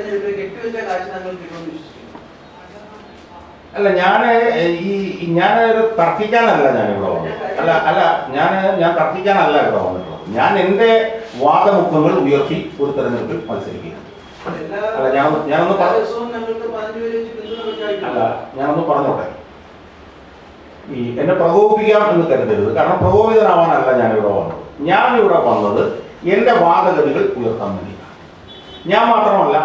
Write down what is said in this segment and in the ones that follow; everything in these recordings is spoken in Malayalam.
തെരഞ്ഞെടുപ്പിൽ കെട്ടിവെച്ച കാശ് താങ്കൾ കിട്ടുമെന്ന് വിശ്വസിക്കുന്നു. അല്ല ഞാൻ ഈ ഞാൻ ഒരു തർക്കിക്കാനല്ല ഞാൻ ഇവിടെ വന്നത്. അല്ല അല്ല ഞാൻ ഞാൻ തർക്കിക്കാനല്ല ഇവിടെ വന്നിട്ടുള്ളത്. ഞാൻ എന്റെ വാദമുഖങ്ങൾ ഉയർത്തി ഒരു തെരഞ്ഞെടുപ്പിൽ മത്സരിക്കുക അല്ല, ഞാൻ- ഞാനൊന്ന് അല്ല. ഞാനൊന്ന് പറഞ്ഞോട്ടെ. ഈ എന്നെ പ്രകോപിപ്പിക്കാം എന്ന് കരുതരുത്. കാരണം പ്രകോപിതനാവാനല്ല ഞാൻ ഇവിടെ വന്നത്. ഞാൻ ഇവിടെ വന്നത് എന്റെ വാദഗതികൾ ഉയർത്താൻ വേണ്ടിയിട്ടാണ്. ഞാൻ മാത്രമല്ല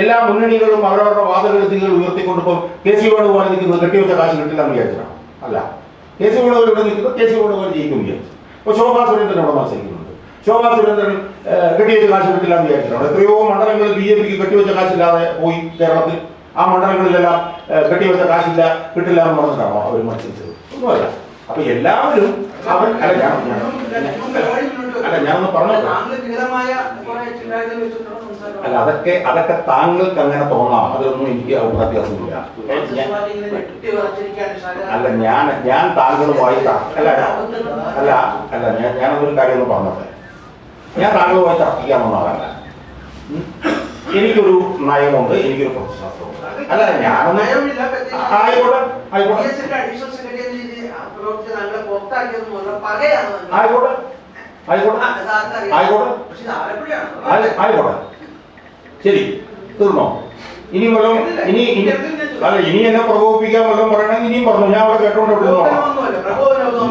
എല്ലാ മുന്നണികളും അവരവരുടെ വാദഗതികൾ ഉയർത്തിക്കൊണ്ടിപ്പം കെ സി വേണുഗോപാൽ നിൽക്കുന്നത് കെട്ടിവെച്ച കാശ് കിട്ടില്ല എന്ന് വിചാരിച്ചാണ് അല്ല. കെ സി വേണുഗോപാൽ ഇവിടെ നിൽക്കുന്നത് കെ സി വേണുഗോപാൽ ജയിക്കും വിചാരിച്ചു. ഇപ്പോൾ ശോഭാ സുരേന്ദ്രൻ അവിടെ മത്സരിക്കുന്നുണ്ട്. ശോഭാ സുരേന്ദ്രൻ കെട്ടിവെച്ച കാശ് കിട്ടില്ല എന്ന് വിചാരിച്ചിട്ടുണ്ട് എത്രയോ മണ്ഡലങ്ങളിൽ ബി ജെ പിക്ക് കെട്ടിവെച്ച കാശില്ലാതെ പോയി കേരളത്തിൽ. ആ മണ്ഡലങ്ങളിലെല്ലാം കെട്ടിവെച്ച കാശില്ല കിട്ടില്ല എന്ന് പറഞ്ഞിട്ടാണോ അവർ മത്സരിച്ചത്? ഒന്നുമല്ല. അപ്പൊ എല്ലാവരും അവൻ അല്ല അല്ല ഞാനൊന്ന് പറഞ്ഞോട്ടെ. താങ്കൾ അല്ല അതൊക്കെ അതൊക്കെ താങ്കൾക്ക് അങ്ങനെ തോന്നാം അതൊന്നും എനിക്ക് അഭിപ്രായ വ്യത്യാസമില്ല ഞാൻ- അല്ല ഞാൻ ഞാൻ താങ്കളുമായി അല്ല അല്ല. അല്ല ഞാൻ ഞാനതൊരു കാര്യം ഒന്ന് പറഞ്ഞോട്ടെ. ഞാൻ താങ്കളുമായി തർക്കിക്കാൻ വന്നതല്ല ഉം. എനിക്കൊരു നയമുണ്ട് എനിക്കൊരു പ്രത്യശാസ്ത്രമുണ്ട് അല്ല ഞാനൊന്നും ആയിക്കോട്ടെ ആയിക്കോട്ടെ. ആയിക്കോട്ടെ. ആയിക്കോട്ടെ? ആയിക്കോട്ടെ. ആയിക്കോട്ടെ. ശരി തീർന്നോ? ഇനി വല്ലതും ഇനി ഇനി അല്ല ഇനി എന്നെ പ്രകോപിപ്പിക്കാൻ വല്ലതും പറയണമെങ്കിൽ ഇനിയും പറഞ്ഞു. ഞാൻ അവിടെ കേട്ടോണ്ട്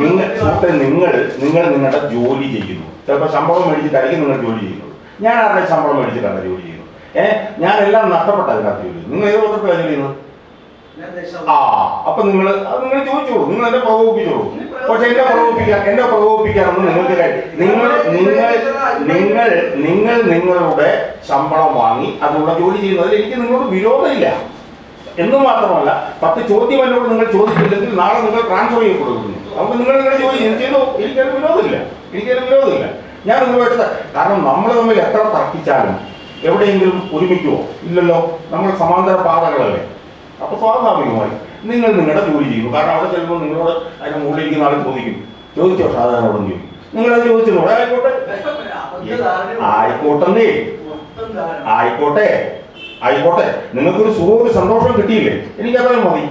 നിങ്ങൾ സുഹൃത്തെ നിങ്ങൾ നിങ്ങൾ നിങ്ങളുടെ ജോലി ചെയ്യുന്നു. ചിലപ്പോൾ ശമ്പളം മേടിച്ചിട്ടായിരിക്കും നിങ്ങൾ ജോലി ചെയ്യുന്നു ഞാൻ ആരുടെ ശമ്പളം മേടിച്ചിട്ടാണ് ജോലി ചെയ്യുന്നത്. ഏഹ് ഞാൻ എല്ലാം നഷ്ടപ്പെട്ട അതിനകത്ത് ജോലി. നിങ്ങൾ ഏത് പത്രത്തിലാണ് ജോലി ചെയ്യുന്നത്? ആ അപ്പൊ നിങ്ങൾ അത് നിങ്ങൾ ചോദിച്ചോളൂ. നിങ്ങൾ എന്നെ പ്രകോപിപ്പിച്ചോളൂ പക്ഷെ എന്നെ പ്രകോപിപ്പിക്കാൻ എന്നെ പ്രകോപിപ്പിക്കാനൊന്നും നിങ്ങൾക്ക് നിങ്ങൾ നിങ്ങൾ നിങ്ങൾ നിങ്ങൾ നിങ്ങളുടെ ശമ്പളം വാങ്ങി അതിനുള്ള ജോലി ചെയ്യുന്നതിൽ എനിക്ക് നിങ്ങളോട് വിരോധമില്ല. എന്ന് മാത്രമല്ല പത്ത് ചോദ്യം എന്നോട് നിങ്ങൾ ചോദിച്ചില്ലെങ്കിൽ നാളെ നിങ്ങൾ ട്രാൻസ്ഫർ ചെയ്യപ്പെടുന്നു. അപ്പൊ നിങ്ങൾ നിങ്ങളുടെ ജോലി ചെയ്തു എനിക്കൊരു എനിക്കതിന് വിരോധമില്ല. എനിക്കതിന് വിരോധമില്ല. ഞാൻ നിങ്ങളുമായിട്ട് കാരണം നമ്മൾ തമ്മിൽ എത്ര തർക്കിച്ചാലും എവിടെയെങ്കിലും ഒരുമിക്കുമോ ഇല്ലല്ലോ. നമ്മൾ സമാന്തര പാതകളല്ലേ? അപ്പൊ സ്വാഭാവികമായി നിങ്ങൾ നിങ്ങളുടെ ജോലി ചെയ്യുന്നു. കാരണം അവിടെ ചെല്ലുമ്പോൾ നിങ്ങളോട് അതിന്റെ മുകളിലിരിക്കുന്ന ആൾ ചോദിക്കും. ചോദിച്ചോ സാധാരണ ചോദിക്കും. നിങ്ങളത് ചോദിച്ചോ ആയിക്കോട്ടെ. ആയിക്കോട്ടെന്നേ. ആയിക്കോട്ടെ. ആയിക്കോട്ടെ. നിങ്ങൾക്കൊരു സുഖം ഒരു സന്തോഷം കിട്ടിയില്ലേ? എനിക്ക് അത്രയും മതി.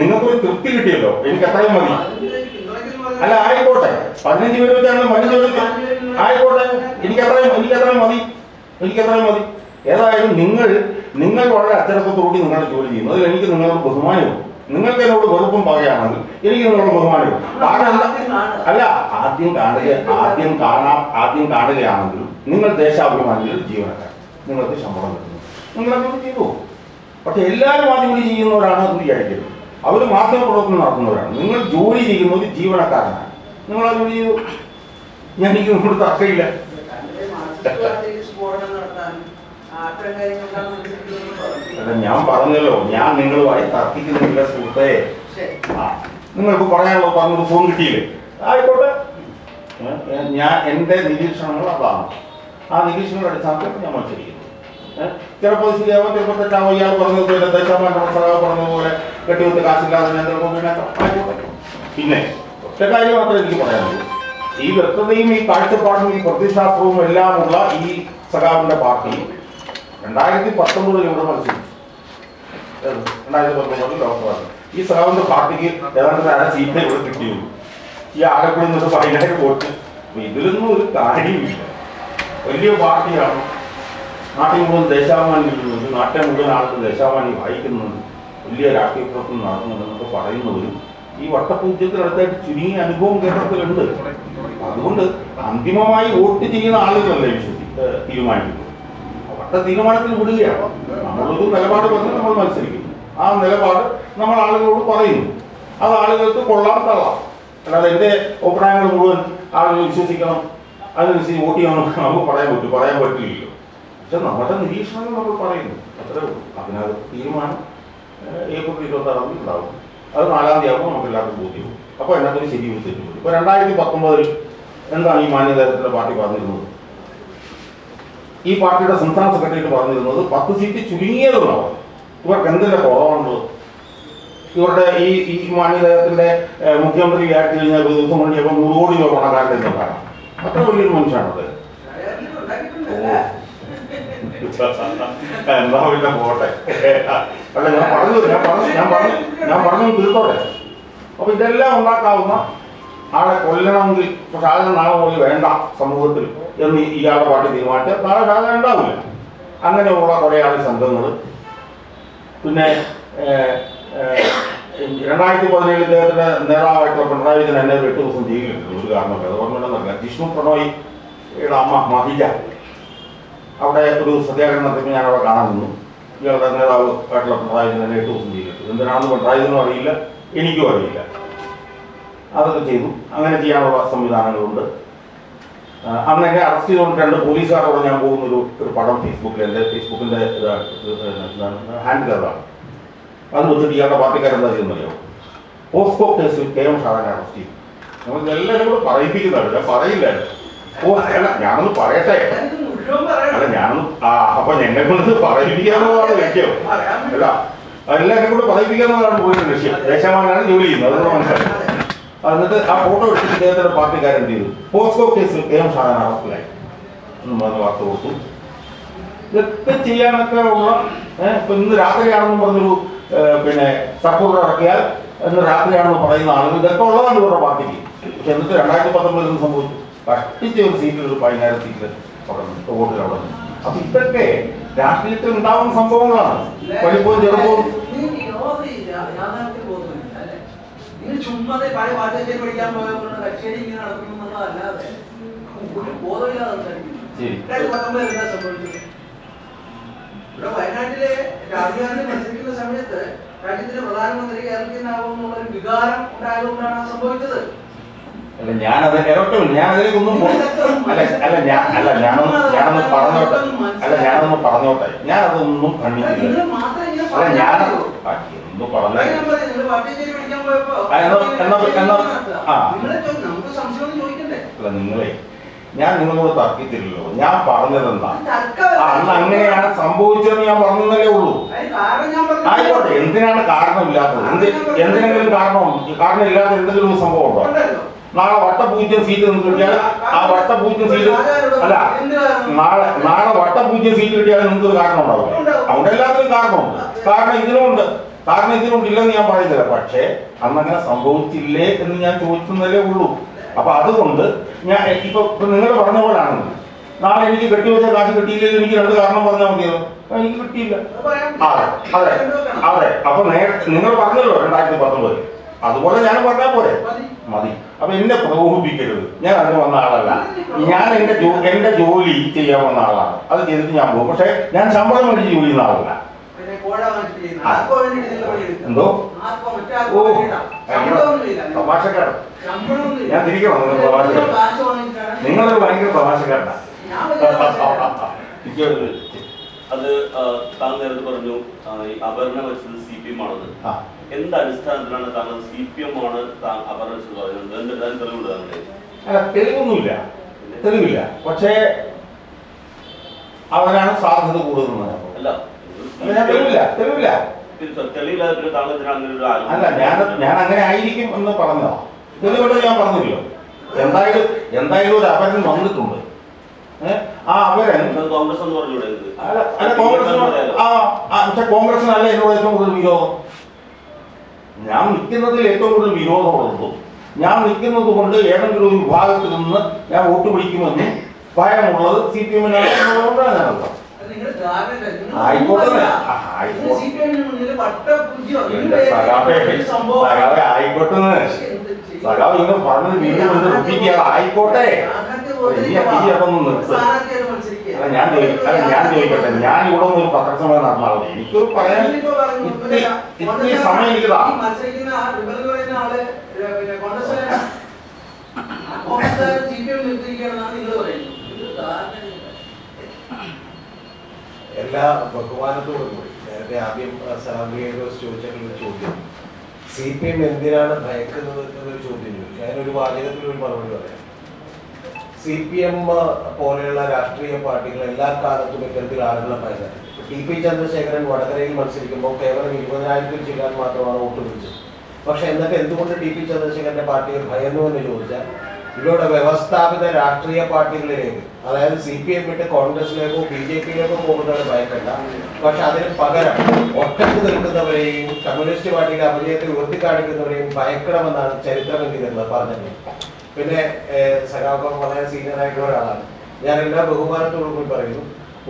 നിങ്ങൾക്കൊരു തൃപ്തി കിട്ടിയല്ലോ. എനിക്ക് അത്രയും മതി. അല്ല ആയിക്കോട്ടെ. പതിനഞ്ച് പേര് വെച്ചാണെങ്കിലും പതിനഞ്ച് ആയിക്കോട്ടെ എനിക്ക് അത്രയും എനിക്ക് അത്രയും മതി. എനിക്ക് അത്രയും മതി. ഏതായാലും നിങ്ങൾ നിങ്ങൾ വളരെ അച്ചടക്കത്തോടുകൂടി നിങ്ങളുടെ ജോലി ചെയ്യുന്നു. അതിൽ എനിക്ക് നിങ്ങളോട് ബഹുമാനവും നിങ്ങൾക്ക് എന്നോട് വെറുപ്പും പറയുകയാണെങ്കിൽ എനിക്ക് നിങ്ങളോട് ബഹുമാനവും. കാരണം അല്ല ആദ്യം കാണുക ആദ്യം കാണാം ആദ്യം കാണുകയാണെങ്കിലും നിങ്ങൾ ദേശാഭിമാനികൾ ജീവനക്കാർ. നിങ്ങൾക്ക് ശമ്പളം കിട്ടുന്നു. നിങ്ങൾ അങ്ങനെ ചെയ്തു. പക്ഷെ എല്ലാവരും ആദ്യം കൂടി ചെയ്യുന്നവരാണ് എന്ന് വിചാരിക്കരുത്. അവർ മാധ്യമപ്രവർത്തനം നടത്തുന്നവരാണ്. നിങ്ങൾ ജോലി ചെയ്യുന്ന ഒരു ജീവനക്കാരനാണ്. നിങ്ങൾ ആ ചെയ്തു. ഞാൻ എനിക്ക് നിങ്ങളോട് തർക്കമില്ല. അല്ല ഞാൻ പറഞ്ഞല്ലോ ഞാൻ നിങ്ങളുമായി തർക്കിക്കുന്നില്ല സുഹൃത്തേ. നിങ്ങൾക്ക് പറയാനുള്ള പറഞ്ഞത് ഫോൺ കിട്ടിയില്ലേ? ആയിക്കോട്ടെ. ഞാൻ എന്റെ നിരീക്ഷണങ്ങൾ അതാണ്. ആ നിരീക്ഷണങ്ങളുടെ അടിസ്ഥാനത്തിൽ ഞാൻ മത്സരിക്കുന്നു. ചിലപ്പോൾ ശരിയാവാം ചിലപ്പോൾ തെറ്റാവും. ഇയാൾ പറഞ്ഞതുപോലെ ദശാമാറ്റം സഖാവ് പറഞ്ഞതുപോലെ കെട്ടിവെത്ത് കാശില്ലാതെ ഞാൻ ചിലപ്പോൾ പിന്നെ ആയിക്കോട്ടെ. പിന്നെ ഒറ്റ കാര്യം മാത്രമേ എനിക്ക് പറയാനുള്ളൂ. ഈ വ്യക്തതയും ഈ കാഴ്ചപ്പാടും ഈ പ്രതിശാസ്ത്രവും എല്ലാമുള്ള ഈ സഖാവിന്റെ പാർട്ടി രണ്ടായിരത്തി പത്തൊമ്പതിൽ ഇവിടെ മത്സരിച്ചു? രണ്ടായിരത്തി പത്തൊമ്പതിൽ ലോക്സഭ ഈ സഖാവിന്റെ പാർട്ടിക്ക് ഏതാണ്ട് ഒരു സീറ്റ് ഇവിടെ കിട്ടിയുള്ളൂ ഈ ആലപ്പുഴ നിന്ന് പതിനായിരം വോട്ട് ഇതിലൊന്നും ഒരു കാര്യമില്ല. വലിയ പാർട്ടിയാണ്. നാട്ടിൽ മുഴുവൻ ദേശാഭിമാനി കിട്ടുന്നുണ്ട് നാട്ടിലെ മുഴുവൻ ആളുകൾ ദേശാഭിമാനി വായിക്കുന്നുണ്ട് വലിയ രാഷ്ട്രീയ പ്രവർത്തനം നടക്കുന്നുണ്ടെന്നൊക്കെ പറയുന്നവരും ഈ വട്ടപൂജ്യത്തിനടുത്തായിട്ട് ചുരുങ്ങിയ അനുഭവം കേരളത്തിലുണ്ട് അതുകൊണ്ട് അന്തിമമായി വോട്ട് ചെയ്യുന്ന ആളുകളല്ലേ വിശ്വസി തീരുമാനിക്കുന്നത്? വട്ട തീരുമാനത്തിൽ വിടുകയാണ്. നമ്മളൊരു നിലപാട് പറഞ്ഞ് നമ്മൾ മത്സരിക്കും. ആ നിലപാട് നമ്മൾ ആളുകളോട് പറയുന്നു അത് ആളുകൾക്ക് കൊള്ളാം തള്ളാം. അല്ലാതെ എന്റെ അഭിപ്രായങ്ങൾ മുഴുവൻ ആളുകൾ വിശ്വസിക്കണം. അതിനനുസരിച്ച് വോട്ട് ചെയ്യണം നമുക്ക് പറയാൻ പറ്റും. പറയാൻ പറ്റില്ലല്ലോ. പക്ഷെ നമ്മുടെ നിരീക്ഷണങ്ങൾ നമ്മൾ പറയുന്നു. അത്രേ ഉള്ളൂ. അതിനകത്ത് തീരുമാനം ഏപ്രിൽ ഇരുപത്തി ആറാം തീയതി ഉണ്ടാവും. അത് നാലാം തീയതി ആകുമ്പോൾ നമുക്ക് എല്ലാവർക്കും ബോധ്യവും അപ്പോൾ അതിനകത്തൊരു ശരി തെറ്റും ഇപ്പോൾ രണ്ടായിരത്തി പത്തൊമ്പതിൽ എന്താണ് ഈ മാന്യതരത്തിലെ പാർട്ടി പറഞ്ഞിരുന്നത്? ഈ പാർട്ടിയുടെ സംസ്ഥാന സെക്രട്ടറി പറഞ്ഞിരുന്നത് പത്ത് സീറ്റ് ചുരുങ്ങിയതെന്നാണ് ഇവർക്ക് എന്തിന്റെ കുറവുണ്ട് ഇവരുടെ ഈ ഈ മാന്യതത്തിന്റെ ഏഹ്, മുഖ്യമന്ത്രി ആയിട്ട് കഴിഞ്ഞാൽ ഒരു ദിവസം കൊണ്ട് ചിലപ്പോൾ നൂറ് കോടി രൂപ പണക്കാരുടെ കാണാം അത്ര വലിയൊരു മനുഷ്യനാണത്? എന്നാ പിന്നെ പോട്ടെ. അല്ല ഞാൻ പറഞ്ഞു ഞാൻ പറഞ്ഞു ഞാൻ പറഞ്ഞു തീർത്തോട്ടെ അപ്പൊ ഇതെല്ലാം ഉണ്ടാക്കാവുന്ന ആളെ കൊല്ലണമെങ്കിൽ ഷാജൻ നാളെ പോയി വേണ്ട സമൂഹത്തിൽ എന്ന് ഇയാളുടെ പാർട്ടി തീരുമാനിച്ചാൽ നാളെ ഷാജൻ ഉണ്ടാവില്ല. അങ്ങനെയുള്ള കുറേ ആൾ സംഘങ്ങൾ പിന്നെ രണ്ടായിരത്തി പതിനേഴ് ഇദ്ദേഹത്തിന്റെ നേതാവായിട്ടുള്ള പിണറായി വിജയൻ എന്നെ എട്ട് ദിവസം ജയിലിലിട്ടു ഒരു കാരണമില്ല അത് പറഞ്ഞിട്ടുണ്ടെന്നല്ല ജിഷ്ണു പ്രണോയിയുടെ അമ്മ മഹിജ. അവിടെ ഒരു സത്യാഗ്രഹം നടത്തിയപ്പോൾ ഞാൻ അവിടെ കാണാൻ നിന്നു. ഇയാളുടെ നേതാവ് ആയിട്ടുള്ള പിണറായി വിജയൻ എന്നെ എട്ട് ദിവസം ജയിലിലിട്ടു എന്തിനാണെന്ന് പിണറായി വിജയനും അറിയില്ല. എനിക്കും അറിയില്ല. അതൊക്കെ ചെയ്തു. അങ്ങനെ ചെയ്യാനുള്ള സംവിധാനങ്ങളുണ്ട്. അന്ന് എന്നെ അറസ്റ്റ് ചെയ്തുകൊണ്ട് രണ്ട് പോലീസുകാരോട് ഞാൻ പോകുന്ന ഒരു ഒരു പടം ഫേസ്ബുക്കിൽ എന്റെ ഫേസ്ബുക്കിന്റെ ഹാൻഡ് ഹാൻഡിലാണ് അത് വെച്ചിട്ട് ഇയാളുടെ പാർട്ടിക്കാരെന്താ ചെയ്യുന്നറിയോ? പോസ്കോ കേസിൽ കെ എം ഷാദാനെ അറസ്റ്റ് ചെയ്തു. നമ്മൾ എല്ലാവരും കൂടെ പറയിപ്പിക്കുന്നുണ്ട് ഞാൻ പറയില്ലായിരുന്നു ഞാനൊന്ന് പറയട്ടെ. അല്ല ഞാനും ആ അപ്പൊ എന്നെ കൊണ്ട് പറയിപ്പിക്കാന്നുള്ളതാണ് ലക്ഷ്യം. അല്ല എല്ലാവരും കൂടെ പറയിപ്പിക്കാന്നുള്ളതാണ് പോയിട്ട് ലക്ഷ്യം. ദേശമാനാണ് ജോലി ചെയ്യുന്നത് അതൊന്നും മനസ്സിലായി എന്നിട്ട് ആ ഫോട്ടോ എടുത്തിട്ട് ഇദ്ദേഹത്തിന്റെ പാർട്ടിക്കാരൻ എന്ത് ചെയ്തു? പോസ്കോ കേസിൽ കെ എം അറസ്റ്റിലായി എന്ന് വാർത്ത കൊടുത്തു. ഇതൊക്കെ ചെയ്യാനൊക്കെ ഉള്ള ഇപ്പൊ ഇന്ന് രാത്രിയാണെന്ന് പറഞ്ഞൊരു പിന്നെ സപ്പോർട്ട് ഇറക്കിയാൽ ഇന്ന് രാത്രിയാണെന്ന് പറയുന്ന ആളുകൾ ഇതൊക്കെ ഉള്ളതാണ് ഇവരുടെ പാർട്ടിക്ക്. പക്ഷെ എന്നിട്ട് രണ്ടായിരത്തി പത്തൊമ്പതിൽ നിന്ന് സംഭവിച്ചു? കഷ്ടിച്ച ഒരു സീറ്റിൽ ഒരു പതിനായിരം സീറ്റിൽ വോട്ടിൽ അവിടെ അപ്പൊ ഇതൊക്കെ രാഷ്ട്രീയത്തിൽ ഉണ്ടാവുന്ന സംഭവങ്ങളാണ്. വലിപ്പവും ചെറുപ്പവും നിങ്ങൾ ചുമ്മാതെ പല പാട്ടേശ്ശേരി പഠിക്കാൻ പോയപ്പോൾ കച്ചേരി ഇങ്ങനെ നടക്കുന്നു എന്നുള്ളതല്ലാതെ ഒരു ബോധമില്ലാതെ എന്താ സംഭവിച്ചത്? ഇവിടെ വയനാട്ടിലെ രാഹുൽ ഗാന്ധി മത്സരിക്കുന്ന സമയത്ത് രാജ്യത്തിന്റെ പ്രധാനമന്ത്രി നിന്നാകുമെന്നുള്ള ഒരു വികാരം ഉണ്ടായതുകൊണ്ടാണ് ആ സംഭവിച്ചത്. അല്ല ഇരട്ടും ഞാൻ അതിലേക്കൊന്നും അല്ല അല്ല ഞാൻ അല്ല ഞാനൊന്ന് ഞാനൊന്ന് പറഞ്ഞോട്ടെ. അല്ല ഞാനൊന്ന് പറഞ്ഞോട്ടെ. ഞാൻ അതൊന്നും കണ്ടിട്ടില്ല. അല്ല ഞാൻ എന്ത് പറഞ്ഞു നിങ്ങളെ ഞാൻ നിങ്ങളോട് തർക്കിച്ചില്ലല്ലോ ഞാൻ പറഞ്ഞതെന്താ? അന്ന് അങ്ങനെയാണ് സംഭവിച്ചതെന്ന് ഞാൻ പറഞ്ഞതല്ലേ ഉള്ളൂ. കാരണം. ആയിക്കോട്ടെ എന്തിനാണ് കാരണമില്ലാത്തത്? എന്ത് എന്തിനെങ്കിലും കാരണം കാരണം ഇല്ലാതെ എന്തെങ്കിലും സംഭവം ഉണ്ടോ. നാളെ വട്ടപൂജ്യം സീറ്റ് നിന്ന് കിട്ടിയാൽ ആ വട്ടപൂജ്യം സീറ്റ് അല്ല നാളെ നാളെ വട്ടപൂജ്യം സീറ്റ് കിട്ടിയാൽ നിങ്ങൾക്ക് ഒരു കാരണം ഉണ്ടാവില്ല ഉണ്ടാവും. അവിടെ എല്ലാത്തിനും കാരണമുണ്ട്. കാരണം ഇതിനുമുണ്ട്. കാരണം ഇതിനുള്ളില്ലെന്ന് ഞാൻ പറയുന്നില്ല. പക്ഷേ അന്നങ്ങനെ സംഭവിച്ചില്ലേ എന്ന് ഞാൻ ചോദിക്കുന്നതേ ഉള്ളൂ. അപ്പൊ അതുകൊണ്ട് ഞാൻ ഇപ്പൊ നിങ്ങൾ പറഞ്ഞ പോലാണ്. നാളെ എനിക്ക് കെട്ടിവെച്ച കാശ് കിട്ടിയില്ലെങ്കിൽ എനിക്ക് രണ്ട് കാരണം പറഞ്ഞാൽ മതിയോ? എനിക്ക് കിട്ടിയില്ല. അത് അതെ അതെ അപ്പൊ നിങ്ങൾ പറഞ്ഞല്ലോ രണ്ടായിരത്തി പത്തൊമ്പത് അതുപോലെ ഞാൻ പറഞ്ഞാൽ പോരെ? മതി. മതി അപ്പൊ എന്നെ പ്രകോപിപ്പിക്കരുത്. ഞാൻ അതിന് വന്ന ആളല്ല. ഞാൻ എന്റെ എന്റെ ജോലി ചെയ്യാൻ വന്ന ആളാണ്. അത് ചെയ്തിട്ട് ഞാൻ പോകും. പക്ഷെ ഞാൻ ശമ്പളം മേടിച്ച് ജോലി ചെയ്യുന്ന ആളല്ല. എന്തോ? ഓ. ഞാൻ തിരികെ കാശ് വാങ്ങിച്ചിട്ടാണ് നിങ്ങളൊരു ഭയങ്കര വലിയ അത് താങ്കൾ നേരത്തെ പറഞ്ഞു ഈ അപർണ വെച്ചത് സി പി എം ആണത്. എന്ത് അടിസ്ഥാനത്തിലാണ് താങ്കൾ സി പി എം ആണ് അപർണ വെച്ചത് പറയുന്നത്? എന്ത് എന്താണ് തെളിവുണ്ട് താങ്കളുടെ. അല്ല തെളിവൊന്നുമില്ല. തെളിവില്ല. പക്ഷേ അവരാണ് സാധ്യത കൂടുതൽ അല്ല അല്ല ഞാൻ ഞാൻ അങ്ങനെ ആയിരിക്കും എന്ന് പറഞ്ഞതാ. തെളിവിടെ ഞാൻ പറഞ്ഞില്ലോ എന്തായാലും എന്തായാലും ഒരു അപരൻ വന്നിട്ടുണ്ട്? ആ അപരൻ കോൺഗ്രസ് എന്ന് അല്ല കോൺഗ്രസിന് ആ കോൺഗ്രസിനല്ല എന്നോട് ഏറ്റവും കൂടുതൽ വിരോധം. ഞാൻ നിൽക്കുന്നതിൽ ഏറ്റവും കൂടുതൽ വിരോധമുള്ളത് ഞാൻ നിൽക്കുന്നത് കൊണ്ട് ഏതെങ്കിലും ഒരു വിഭാഗത്തിൽ നിന്ന് ഞാൻ വോട്ട് പിടിക്കുമെന്നും ഭയമുള്ളത് സി പി എമ്മിനാണ് ഞാനത് സഖാവേ? ആയിക്കോട്ടെ. പറഞ്ഞത് വീണ്ടും. അല്ല ഞാൻ അല്ല ഞാൻ ചോദിക്കട്ടെ ഞാൻ ഇവിടെ നിന്ന് ഒരു പത്രസമ്മേളനം നടന്നാളെ എനിക്കൊരു പറയാൻ ഇത്തിരി സമയം എനിക്കതാ. മത്സരിക്കുന്ന ആ റിബൽ എന്ന് പറയുന്ന ആൾ ഏ, പിന്നെ കോൺഗ്രസ്സുകാരനാണ്. ആ കോൺഗ്രസ്സുകാരൻ CPM നിർത്തിയിരിക്കുകയാണെന്നാണ് നിങ്ങൾ പറയുന്നത്. ഇത് ധാരണയില്ല. എല്ലാ ബഹുമാനത്തോടും കൂടി. നേരത്തെ ആദ്യം സലാമിയേസ് ചോദിച്ചിട്ടുള്ള ഒരു ചോദ്യം. സി പി എം എന്തിനാണ് ഭയക്കുന്നത് എന്നൊരു ചോദ്യം ചോദിച്ചു. അതിനൊരു വാചകത്തിൽ ഒരു മറുപടി പറയാം. സി പി എം പോലെയുള്ള രാഷ്ട്രീയ പാർട്ടികൾ എല്ലാ കാലത്തും ഇത്തരത്തിൽ ആളുകളെ ഭയന്നത് ടി പി ചന്ദ്രശേഖരൻ വടകരയിൽ മത്സരിക്കുമ്പോൾ കേവലം ഇരുപതിനായിരത്തിൽ ചില്ലാൻ മാത്രമാണ് വോട്ട് പിടിച്ചത്. പക്ഷെ എന്നിട്ട് എന്തുകൊണ്ട് ടി പി ചന്ദ്രശേഖരന്റെ പാർട്ടികൾ ഭയന്നു എന്ന് ചോദിച്ചാൽ ഇവരുടെ വ്യവസ്ഥാപിത രാഷ്ട്രീയ പാർട്ടികളിലേക്ക് അതായത് സി പി എം വിട്ട് കോൺഗ്രസിലേക്കോ ബി ജെ പിയിലേക്കോ പോകുന്നതാണ് ഭയക്കണ്ട. പക്ഷെ അതിന് പകരം ഒറ്റയ്ക്ക് നിൽക്കുന്നവരെയും കമ്മ്യൂണിസ്റ്റ് പാർട്ടിയുടെ അപജയത്തെ ഉയർത്തിക്കാണിക്കുന്നവരെയും ഭയക്കണമെന്നാണ് ചരിത്രം എന്തിരുന്നത് പറഞ്ഞത്. പിന്നെ സഖാവ് വളരെ സീനിയർ ആയിട്ടുള്ള ഒരാളാണ്. ഞാൻ എല്ലാ ബഹുമാനത്തോടും കൂടി പറയുന്നു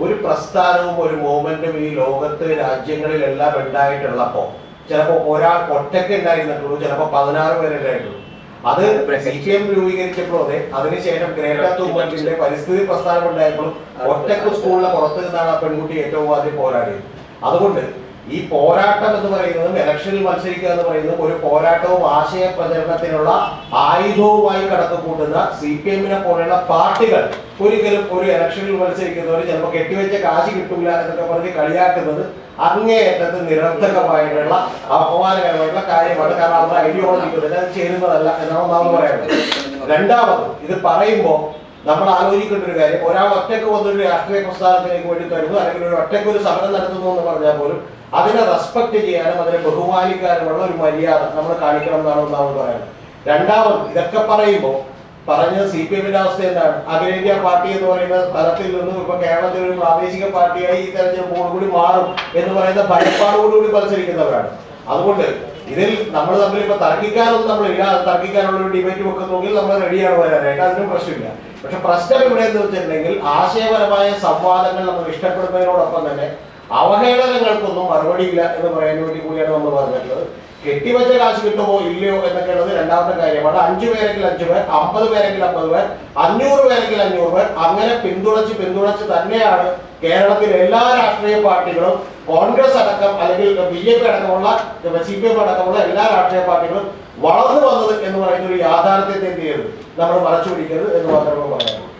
ഒരു പ്രസ്ഥാനവും ഒരു മൂവ്മെന്റും ഈ ലോകത്ത് രാജ്യങ്ങളിലെല്ലാം ഉണ്ടായിട്ടുള്ളപ്പോ ചിലപ്പോ ഒരാൾ ഒറ്റയ്ക്ക് ഉണ്ടായിരുന്നിട്ടുള്ളൂ ചിലപ്പോ പതിനാറ് പേരെ ഉണ്ടായിട്ടുള്ളൂ അത് സി പി എം രൂപീകരിച്ചപ്പോൾ അതെ. അതിനുശേഷം ഗ്രേറ്റ തൂമ്പിന്റെ പരിസ്ഥിതി പ്രസ്ഥാനം ഉണ്ടായപ്പോഴും ഒറ്റയ്ക്ക് സ്കൂളിലെ പുറത്തു നിന്നാണ് ആ പെൺകുട്ടി ഏറ്റവും ആദ്യം പോരാടിയത്. അതുകൊണ്ട് ഈ പോരാട്ടം എന്ന് പറയുന്നതും ഇലക്ഷനിൽ മത്സരിക്കുക എന്ന് പറയുന്നതും ഒരു പോരാട്ടവും ആശയ പ്രചരണത്തിനുള്ള ആയുധവുമായി കടന്നു കൂട്ടുന്ന സി പി എമ്മിനെ പോലെയുള്ള പാർട്ടികൾ ഒരിക്കലും ഒരു ഇലക്ഷനിൽ മത്സരിക്കുന്നവർ ചിലപ്പോൾ കെട്ടിവെച്ച കാശ് കിട്ടില്ല എന്നൊക്കെ പറഞ്ഞ് കളിയാക്കുന്നത് അങ്ങേയറ്റത്ത് നിരർത്ഥകമായിട്ടുള്ള അപമാനകരമായിട്ടുള്ള കാര്യമാണ്. കാരണം അവരുടെ ഐഡിയോളജിക്ക് അത് ചേരുന്നതല്ല എന്നാണ് നാം പറയുന്നത്. രണ്ടാമത് ഇത് പറയുമ്പോൾ നമ്മൾ ആലോചിക്കേണ്ട ഒരു കാര്യം ഒരാൾ ഒറ്റയ്ക്ക് വന്നൊരു രാഷ്ട്രീയ പ്രസ്ഥാനത്തിലേക്ക് വേണ്ടി തരുന്നു അല്ലെങ്കിൽ ഒരു ഒറ്റയ്ക്ക് ഒരു സമരം നടത്തുന്നു എന്ന് പറഞ്ഞാൽ പോലും അതിനെ റെസ്പെക്ട് ചെയ്യാനും അതിനെ ബഹുമാനിക്കാനുമുള്ള ഒരു മര്യാദ നമ്മൾ കാണിക്കണം എന്നാണ് ഒന്നാമത് പറയുന്നത്. രണ്ടാമത് ഇതൊക്കെ പറയുമ്പോൾ പറഞ്ഞ സി പി എമ്മിന്റെ അവസ്ഥ എന്താണ്? അഖിലേന്ത്യാ പാർട്ടി എന്ന് പറയുന്ന തലത്തിൽ നിന്നും ഇപ്പൊ കേരളത്തിൽ ഒരു പ്രാദേശിക പാർട്ടിയായി ഈ തെരഞ്ഞെടുപ്പോട് കൂടി മാറും എന്ന് പറയുന്ന ഭയപ്പാടോടുകൂടി മത്സരിക്കുന്നവരാണ്. അതുകൊണ്ട് ഇതിൽ നമ്മൾ തമ്മിൽ ഇപ്പൊ തർക്കിക്കാനൊന്നും നമ്മളില്ല തർക്കിക്കാനുള്ള ഒരു ഡിബേറ്റ് വെക്കുന്നെങ്കിൽ നമ്മൾ റെഡിയാണ് വരാനായിട്ട്. അതിനും പ്രശ്നമില്ല. പക്ഷെ പ്രശ്നം ഇവിടെ എന്ന് വെച്ചിട്ടുണ്ടെങ്കിൽ ആശയപരമായ സംവാദങ്ങൾ നമ്മൾ ഇഷ്ടപ്പെടുന്നതിനോടൊപ്പം തന്നെ അവഹേളനങ്ങൾക്കൊന്നും മറുപടിയില്ല എന്ന് പറയാൻ വേണ്ടി കൂടിയാണ് നമ്മൾ പറഞ്ഞിട്ടുള്ളത്. കെട്ടിവെച്ച കാശ് കിട്ടുമോ ഇല്ലയോ എന്നൊക്കെ ഉള്ളത് രണ്ടാമത്തെ കാര്യമാണ്. അഞ്ചു പേരെങ്കിൽ അഞ്ചു പേർ അമ്പത് പേരെങ്കിൽ അമ്പത് പേർ അഞ്ഞൂറ് പേരെങ്കിൽ അഞ്ഞൂറ് പേർ അങ്ങനെ പിന്തുണച്ച് പിന്തുണച്ച് തന്നെയാണ് കേരളത്തിലെ എല്ലാ രാഷ്ട്രീയ പാർട്ടികളും കോൺഗ്രസ് അടക്കം അല്ലെങ്കിൽ ബി ജെ പി അടക്കമുള്ള സി പി എം അടക്കമുള്ള എല്ലാ രാഷ്ട്രീയ പാർട്ടികളും വളർന്നു വന്നത് എന്ന് പറയുന്ന ഒരു യാഥാർത്ഥ്യത്തെ എന്ത് ചെയ്യരുത് നമ്മൾ മറച്ചു പിടിക്കരുത് എന്ന് മാത്രമേ പറയാനുള്ളൂ